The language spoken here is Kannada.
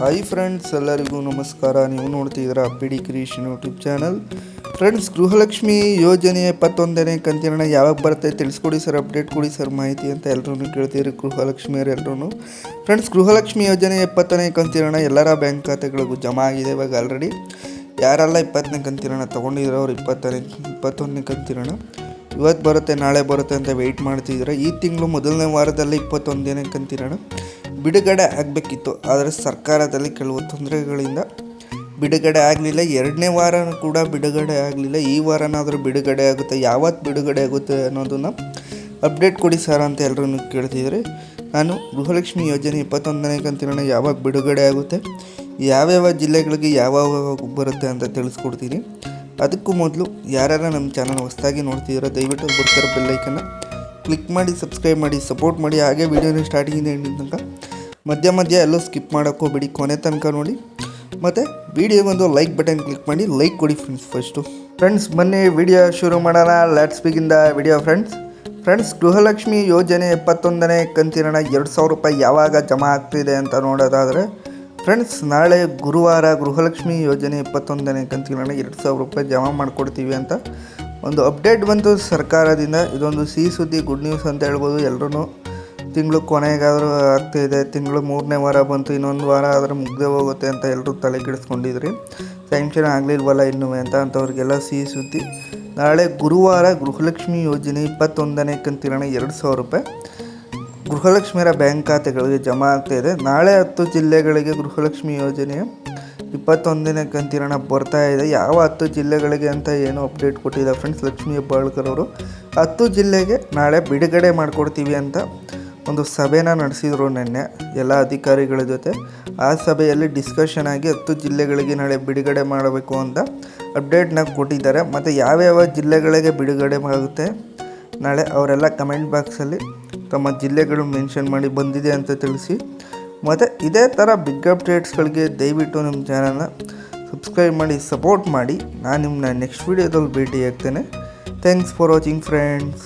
ಹಾಯ್ ಫ್ರೆಂಡ್ಸ್ ಎಲ್ಲರಿಗೂ ನಮಸ್ಕಾರ. ನೀವು ನೋಡ್ತಿದ್ದೀರಾ P D creation YouTube channel friends Gruhalakshmi ಯೋಜನೆ ಇಪ್ಪತ್ತೊಂದನೇ ಕಂತಿನ ಯಾವಾಗ ಬರುತ್ತೆ ತಿಳಿಸ್ಕೊಡಿ ಸರ್ ಅಪ್ಡೇಟ್ ಕೊಡಿ ಸರ್ ಮಾಹಿತಿ ಅಂತ ಎಲ್ಲರೂ ಕೇಳ್ತೀರಿ ಗೃಹಲಕ್ಷ್ಮಿಯರೆಲ್ಲರೂ ಫ್ರೆಂಡ್ಸ್ ಗೃಹಲಕ್ಷ್ಮಿ ಯೋಜನೆ ಇಪ್ಪತ್ತನೇ ಕಂತಿನ ಎಲ್ಲರ ಬ್ಯಾಂಕ್ ಖಾತೆಗಳಿಗೂ ಜಮಾ ಆಗಿದೆ ಇವಾಗ ಆಲ್ರೆಡಿ ಯಾರೆಲ್ಲ ಇಪ್ಪತ್ತನೇ ಕಂತಿನ ತೊಗೊಂಡಿದ್ರು ಅವ್ರು ಇಪ್ಪತ್ತನೇ, ಇಪ್ಪತ್ತೊಂದನೇ ಕಂತಿನ ಇವತ್ತು ಬರುತ್ತೆ, ನಾಳೆ ಬರುತ್ತೆ ಅಂತ ವೆಯ್ಟ್ ಮಾಡ್ತಿದ್ದೀರಾ. ಈ ತಿಂಗಳು ಮೊದಲನೇ ವಾರದಲ್ಲಿ ಇಪ್ಪತ್ತೊಂದನೇ ಕಂತಿನ ಬಿಡುಗಡೆ ಆಗಬೇಕಿತ್ತು. ಆದರೆ ಸರ್ಕಾರದಲ್ಲಿ ಕೆಲವು ತೊಂದರೆಗಳಿಂದ ಬಿಡುಗಡೆ ಆಗಲಿಲ್ಲ. ಎರಡನೇ ವಾರ ಕೂಡ ಬಿಡುಗಡೆ ಆಗಲಿಲ್ಲ. ಈ ವಾರನಾದರೂ ಬಿಡುಗಡೆ ಆಗುತ್ತೆ. ಯಾವತ್ತು ಬಿಡುಗಡೆ ಆಗುತ್ತೆ ಅನ್ನೋದನ್ನು ಅಪ್ಡೇಟ್ ಕೊಡಿ ಸರ್ ಅಂತ ಎಲ್ಲರೂ ಕೇಳ್ತಿದ್ದಾರೆ. ನಾನು ಗೃಹಲಕ್ಷ್ಮಿ ಯೋಜನೆ ಇಪ್ಪತ್ತೊಂದನೇ ಕಂತಿನ ಯಾವಾಗ ಬಿಡುಗಡೆ ಆಗುತ್ತೆ, ಯಾವ್ಯಾವ ಜಿಲ್ಲೆಗಳಿಗೆ ಯಾವಾಗ ಬರುತ್ತೆ ಅಂತ ತಿಳಿಸ್ಕೊಡ್ತೀನಿ. ಅದಕ್ಕೂ ಮೊದಲು ಯಾರ್ಯಾರ ನಮ್ಮ ಚಾನಲ್ ಹೊಸದಾಗಿ ನೋಡ್ತಿದ್ದೀರೋ ದಯವಿಟ್ಟು ಬರ್ತಿರೋ ಬೆಲ್ಲೈಕನ್ನು ಕ್ಲಿಕ್ ಮಾಡಿ, ಸಬ್ಸ್ಕ್ರೈಬ್ ಮಾಡಿ, ಸಪೋರ್ಟ್ ಮಾಡಿ. ಹಾಗೆ ವೀಡಿಯೋನ ಸ್ಟಾರ್ಟಿಂಗಿಂದ ತನಕ ಮಧ್ಯ ಮಧ್ಯ ಎಲ್ಲೂ ಸ್ಕಿಪ್ ಮಾಡೋಕ್ಕೆ ಬಿಡಿ ಕೊನೆ ತನಕ ನೋಡಿ. ಮತ್ತು ವಿಡಿಯೋಗೊಂದು ಲೈಕ್ ಬಟನ್ ಕ್ಲಿಕ್ ಮಾಡಿ ಲೈಕ್ ಕೊಡಿ ಫ್ರೆಂಡ್ಸ್ ಫಸ್ಟು ಫ್ರೆಂಡ್ಸ್ ಮೊನ್ನೆ ವಿಡಿಯೋ ಶುರು ಮಾಡೋಣ. Let's begin the video friends friends Gruhalakshmi ಯೋಜನೆ ಎಪ್ಪತ್ತೊಂದನೇ ಕಂತಿನ ಎರಡು ಸಾವಿರ ರೂಪಾಯಿ ಯಾವಾಗ ಜಮಾ ಆಗ್ತಿದೆ ಅಂತ ನೋಡೋದಾದರೆ ಫ್ರೆಂಡ್ಸ್ ನಾಳೆ ಗುರುವಾರ ಗೃಹಲಕ್ಷ್ಮಿ ಯೋಜನೆ ಇಪ್ಪತ್ತೊಂದನೇ ಕಂತಿನ ಎರಡು ಸಾವಿರ ರೂಪಾಯಿ ಜಮಾ ಮಾಡಿಕೊಡ್ತೀವಿ ಅಂತ ಒಂದು ಅಪ್ಡೇಟ್ ಬಂತು ಸರ್ಕಾರದಿಂದ. ಇದೊಂದು ಸಿಹಿ ಸುದ್ದಿ ಗುಡ್ ನ್ಯೂಸ್ ಅಂತ ಹೇಳ್ಬೋದು ಎಲ್ಲರೂ ತಿಂಗಳು ಕೊನೆಗಾದರೂ ಆಗ್ತಾಯಿದೆ ತಿಂಗಳು ಮೂರನೇ ವಾರ ಬಂತು, ಇನ್ನೊಂದು ವಾರ ಆದರೆ ಮುಗ್ದೇ ಹೋಗುತ್ತೆ ಅಂತ ಎಲ್ಲರೂ ತಲೆ ಕೆಡಿಸ್ಕೊಂಡಿದ್ರಿ. ಸ್ಯಾಂಕ್ಷನ್ ಆಗಲಿಲ್ವಲ್ಲ ಇನ್ನೂ ಅಂತ ಅಂಥವ್ರಿಗೆಲ್ಲ ಸಿಹಿ ಸುದ್ದಿ. ನಾಳೆ ಗುರುವಾರ ಗೃಹಲಕ್ಷ್ಮಿ ಯೋಜನೆ ಇಪ್ಪತ್ತೊಂದನೇ ಕಂತಿನ ಎರಡು ಸಾವಿರ ರೂಪಾಯಿ. ಗೃಹಲಕ್ಷ್ಮಿಯರ ಬ್ಯಾಂಕ್ ಖಾತೆಗಳಿಗೆ ಜಮಾ ಆಗ್ತಾಯಿದೆ ನಾಳೆ ಹತ್ತು ಜಿಲ್ಲೆಗಳಿಗೆ ಗೃಹಲಕ್ಷ್ಮಿ ಯೋಜನೆ ಇಪ್ಪತ್ತೊಂದನೇ ಕಂತಿನ ಬರ್ತಾ ಇದೆ. ಯಾವ ಹತ್ತು ಜಿಲ್ಲೆಗಳಿಗೆ ಅಂತ ಏನು ಅಪ್ಡೇಟ್ ಕೊಟ್ಟಿದ್ದಾರೆ ಫ್ರೆಂಡ್ಸ್. ಲಕ್ಷ್ಮೀ ಹೆಬ್ಬಾಳ್ಕರ್ ಅವರು. ಹತ್ತು ಜಿಲ್ಲೆಗೆ ನಾಳೆ ಬಿಡುಗಡೆ ಮಾಡಿಕೊಡ್ತೀವಿ ಅಂತ ಒಂದು ಸಭೆನ ನಡೆಸಿದರು ನಿನ್ನೆ ಎಲ್ಲ ಅಧಿಕಾರಿಗಳ ಜೊತೆ. ಆ ಸಭೆಯಲ್ಲಿ ಡಿಸ್ಕಷನ್ ಆಗಿ ಹತ್ತು ಜಿಲ್ಲೆಗಳಿಗೆ ನಾಳೆ ಬಿಡುಗಡೆ ಮಾಡಬೇಕು ಅಂತ ಅಪ್ಡೇಟ್ನ ಕೊಟ್ಟಿದ್ದಾರೆ. ಮತ್ತು ಯಾವ್ಯಾವ ಜಿಲ್ಲೆಗಳಿಗೆ ಬಿಡುಗಡೆ ಆಗುತ್ತೆ ನಾಳೆ ಅವರೆಲ್ಲ ಕಮೆಂಟ್ ಬಾಕ್ಸಲ್ಲಿ ತಮ್ಮ ಜಿಲ್ಲೆಗಳು ಮೆನ್ಷನ್ ಮಾಡಿ ಬಂದಿದೆ ಅಂತ ತಿಳಿಸಿ. ಮತ್ತು ಇದೇ ಥರ ಬಿಗ್ ಅಪ್ಡೇಟ್ಸ್ಗಳಿಗೆ ದಯವಿಟ್ಟು ನಮ್ಮ ಚಾನಲ್ನ ಸಬ್ಸ್ಕ್ರೈಬ್ ಮಾಡಿ ಸಪೋರ್ಟ್ ಮಾಡಿ. ನಾನು ನಿಮ್ಮನ್ನ ನೆಕ್ಸ್ಟ್ ವೀಡಿಯೋದಲ್ಲಿ ಭೇಟಿ ಆಗ್ತೇನೆ ಥ್ಯಾಂಕ್ಸ್ ಫಾರ್ ವಾಚಿಂಗ್ ಫ್ರೆಂಡ್ಸ್